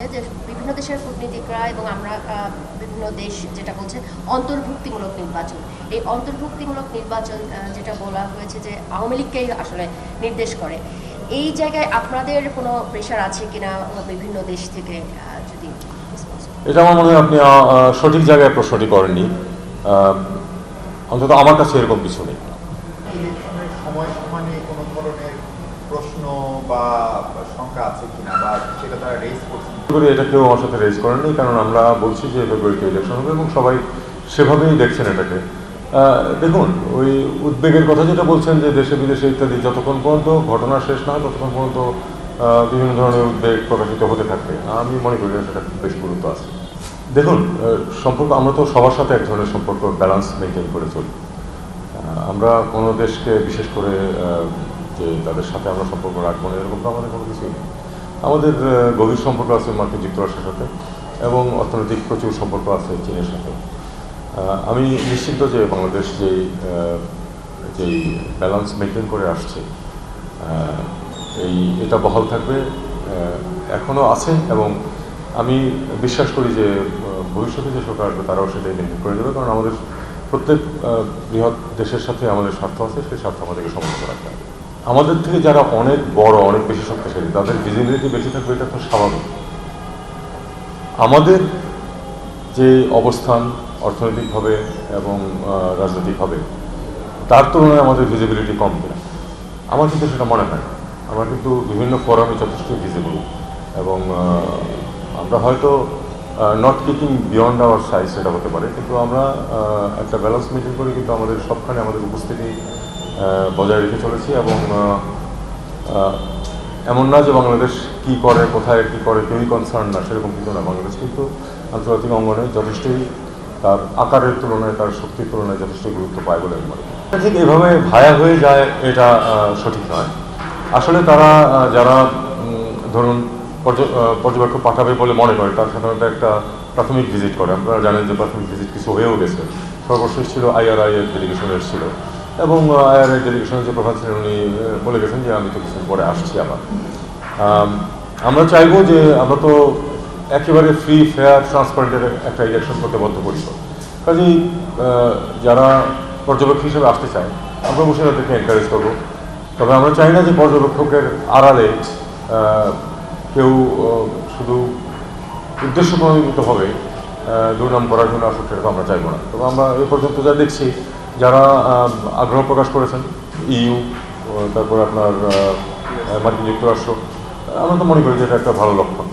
যে বিভিন্ন দেশের কূটনীতিকরা এবং আমরা বিভিন্ন দেশ যেটা বলছে অন্তর্ভুক্তিমূলক নির্বাচন। এই অন্তর্ভুক্তিমূলক নির্বাচন যেটা বলা হয়েছে যে আওয়ামী লীগকেই আসলে নির্দেশ করে। এই জায়গায় আপনাদের কোনো প্রেশার আছে কিনা বিভিন্ন দেশ থেকে যদি এটা আমার মনে হয় আপনি সঠিক জায়গায় প্রশ্নটি করেননি। আহ, অন্তত আমার কাছে এরকম কিছু নেই। সময় সমানে কোনো ধরনের প্রশ্ন বা শঙ্কা আছে কিনা বা সেটা তারা রেজ করছে করি এটা কেউ আমার সাথে রেজ করেননি, কারণ আমরা বলছি যে ফেব্রুয়ারিতে ইলেকশন হবে এবং সবাই সেভাবেই দেখছেন এটাকে। দেখুন, ওই উদ্বেগের কথা যেটা বলছেন যে দেশে বিদেশে ইত্যাদি, যতক্ষণ পর্যন্ত ঘটনা শেষ না হয়, ততক্ষণ পর্যন্ত বিভিন্ন ধরনের উদ্বেগ প্রকাশিত হতে থাকবে আমি মনে করি সেটা বেশি গুরুত্ব আছে। দেখুন সম্পর্ক, আমরা তো সবার সাথে এক ধরনের সম্পর্ক ব্যালেন্স মেনটেন করে চলি। আমরা কোনো দেশকে বিশেষ করে যে তাদের সাথে আমরা সম্পর্ক রাখব না, এরকম তো আমাদের কোনো কিছুই নেই। আমাদের গভীর সম্পর্ক আছে মার্কিন যুক্তরাষ্ট্রের সাথে এবং অর্থনৈতিক প্রচুর সম্পর্ক আছে চীনের সাথে। আমি নিশ্চিত যে বাংলাদেশ যেই যেই ব্যালেন্স মেনটেন করে আসছে এই, এটা বহাল থাকবে এখনও আছে এবং আমি বিশ্বাস করি যে ভবিষ্যতে যে সরকার আসবে তারাও সেটাই মেনটেন করে দেবে। কারণ আমাদের প্রত্যেক বৃহৎ দেশের সাথে আমাদের স্বার্থ আছে, সেই স্বার্থ আমাদেরকে সমর্থন রাখতে হবে। আমাদের থেকে যারা অনেক বড়, অনেক বেশি শক্তিশালী, তাদের ভিজিবিলিটি বেশি থাকবে, এটা তো স্বাভাবিক আমাদের যে অবস্থান অর্থনৈতিকভাবে এবং রাজনৈতিকভাবে, তার তুলনায় আমাদের ভিজিবিলিটি কম কিনা আমার কিন্তু সেটা মনে হয়। আমরা কিন্তু বিভিন্ন ফোরামে যথেষ্ট ভিজিবল এবং আমরা হয়তো not keeping beyond our size সেটা হতে পারে, কিন্তু আমরা একটা ব্যালেন্স মেনটেন করে, কিন্তু আমাদের সবখানে আমাদের উপস্থিতি বজায় রেখে চলেছি এবং এমন না যে বাংলাদেশ কি করে, কোথায় কি করে, কেউই কনসার্ন না, সেরকম কিন্তু না বাংলাদেশ। কিন্তু আন্তর্জাতিক অঙ্গনে যথেষ্টই তার আকারের তুলনায়, তার শক্তির তুলনায় যথেষ্ট গুরুত্ব পায় বলে আমি মনে করি। ঠিক এভাবে ভায়া হয়ে যায়, এটা সঠিক নয়। আসলে তারা যারা ধরুন পর্যবেক্ষক পাঠাবে বলে মনে করে, তার সাধারণত একটা প্রাথমিক ভিজিট করে। আপনারা জানেন যে প্রাথমিক ভিজিট কিছু হয়েও গেছে। সর্বশেষ ছিল আইআরআই এর ডেলিগেশন এসেছিল এবং ডেলিগেশনের যে ছিলেন উনি বলে গেছেন যে আমি তো কিছুদিন পরে আসছি আবার। আমরা চাইব যে আমরা তো একেবারে ফ্রি ফেয়ার ট্রান্সপারেন্টের একটা ইলেকশন করতে বদ্ধপরিকর কাজেই যারা পর্যবেক্ষক হিসেবে আসতে চায় আমরা বসে তাদেরকে এনকারেজ করব। তবে আমরা চাই না যে পর্যবেক্ষকের আড়ালে কেউ শুধু উদ্দেশ্য প্রণোদিতভাবে আহ, দুর্নাম করার জন্য তো আমরা চাইব না। তবে আমরা এ পর্যন্ত যা দেখছি যারা আগ্রহ প্রকাশ করেছেন ইইউ তারপর আপনার মার্কিন যুক্তরাষ্ট্র আমরা তো মনে করি যে এটা একটা ভালো লক্ষণ।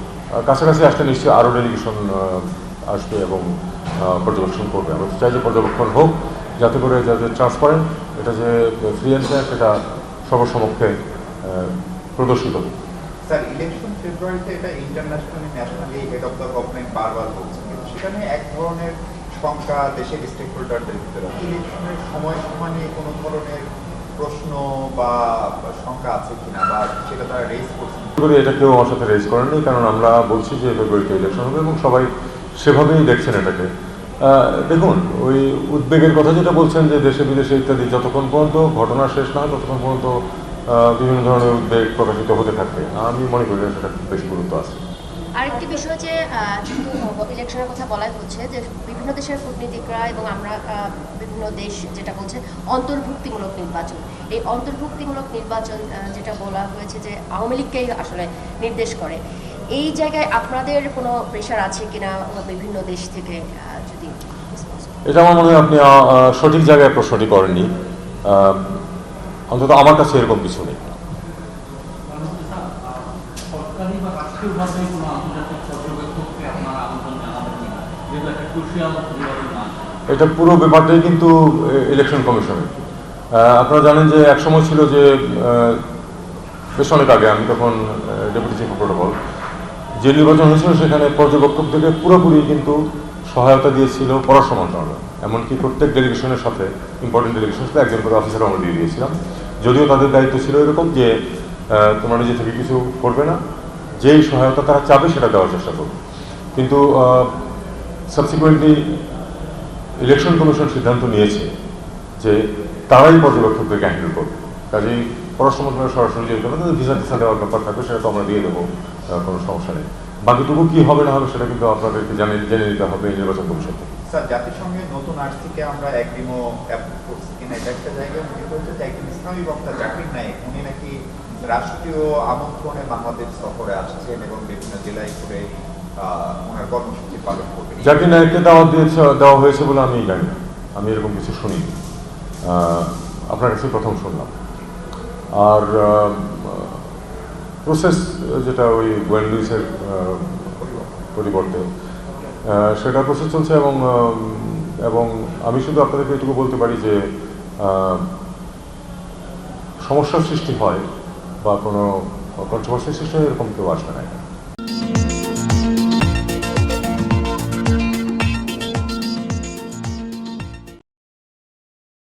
কাছাকাছি আসলে নিশ্চয়ই আরও ডেলিগেশন আসবে এবং পর্যবেক্ষণ করবে। আমরা চাই যে পর্যবেক্ষণ হোক, যাতে করে যাতে ট্রান্সপারেন্ট এটা যে ফ্রি অ্যান্ড ফেয়ার সেটা সর্বসমক্ষে প্রদর্শিত হোক। স্যার ফেব্রুয়ারিতে এটা ইন্টারন্যাশনালি ন্যাশনালি অফ দ্য বারবার সেখানে এক ধরনের শঙ্কা দেশের স্টেক হোল্ডারদের ভিতরে ইলেকশনের সময় সমানে কোনো ধরনের প্রশ্ন বা শঙ্কা আছে কিনা বা সেটা তারা রেজ করছে করি এটা কেউ আমার সাথে রেজ করেননি, কারণ আমরা বলছি যে ফেব্রুয়ারিতে ইলেকশন হবে এবং সবাই সেভাবেই দেখছেন এটাকে। দেখুন, ওই উদ্বেগের কথা যেটা বলছেন যে দেশে বিদেশে ইত্যাদি, যতক্ষণ পর্যন্ত ঘটনা শেষ না হয়, ততক্ষণ পর্যন্ত বিভিন্ন ধরনের উদ্বেগ প্রকাশিত হতে থাকবে আমি মনে করি সেটা বেশি গুরুত্ব আছে। আরেকটি বিষয় যে যেহেতু ইলেকশনের কথা বলাই হচ্ছে, যে বিভিন্ন দেশের কূটনীতিকরা এবং আমরা বিভিন্ন দেশ যেটা বলছে, অন্তর্ভুক্তিমূলক নির্বাচন। এই অন্তর্ভুক্তিমূলক নির্বাচন যেটা বলা হয়েছে যে আওয়ামী লীগকেই আসলে নির্দেশ করে। এই জায়গায় আপনাদের কোনো প্রেশার আছে কিনা বিভিন্ন দেশ থেকে যদি এটা আমার মনে হয় আপনি সঠিক জায়গায় প্রশ্নটি করেননি। অন্তত আমার কাছে এরকম কিছু নেই। এটা পুরো ব্যাপারটাই কিন্তু ইলেকশন কমিশনের আপনারা জানেন যে এক সময় ছিল যে বেশ অনেক আগে আমি তখন ডেপুটি চিফ প্রোটোকল যে নির্বাচন হয়েছিল সেখানে পর্যবেক্ষক থেকে পুরোপুরি কিন্তু সহায়তা দিয়েছিল পররাষ্ট্র মন্ত্রণালয়। এমনকি প্রত্যেক ডেলিগেশনের সাথে ইম্পর্টেন্ট ডেলিগেশনের সাথে একজন করে অফিসার আমরা দিয়ে দিয়েছিলাম। যদিও তাদের দায়িত্ব ছিল এরকম যে তোমরা নিজে থেকে কিছু করবে না। যেই সহায়তা তারা চাবে সেটা দেওয়ার চেষ্টা করবে। কিন্তু সাবসিকুয়েন্টলি ইলেকশন কমিশন সিদ্ধান্ত নিয়েছে যে তারাই পর্যবেক্ষকদেরকে হ্যান্ডেল করবে। কাজেই পররাষ্ট্র মন্ত্রণালয় সরাসরি যেতে হবে ভিসা টিসা দেওয়ার ব্যাপার থাকবে, সেটা তো আমরা দিয়ে দেবো কোনো সমস্যা নেই। বাকিটুকু কি হবে না হবে সেটা কিন্তু আপনাদেরকে জানিয়ে, জেনে নিতে হবে নির্বাচন কমিশন জাতিসংঘের নতুন আর্থিকে আমরা করছি একটা জায়গায় যে ইসলামী বক্তা উনি নাকি রাষ্ট্রীয় আমন্ত্রণে বাংলাদেশ সফরে আসছেন এবং বিভিন্ন জেলায় ঘুরে ওনার কর্মসূচি পালন করবেন। জাকির নায়ককে দাওয়াত দিয়েছে দেওয়া হয়েছে বলে আমি জানি আমি এরকম কিছু আহ, আপনার কাছে প্রথম শুনলাম। আর প্রসেস যেটা ওই ওয়েন লুইসের পরিবর্তে সেটা প্রসেস চলছে এবং এবং আমি শুধু আপনাদেরকে এটুকু বলতে পারি যে সমস্যার সৃষ্টি হয় বা কোনো কন্ট্রোভার্সি সৃষ্টি এরকম কেউ আসবে না এখানে।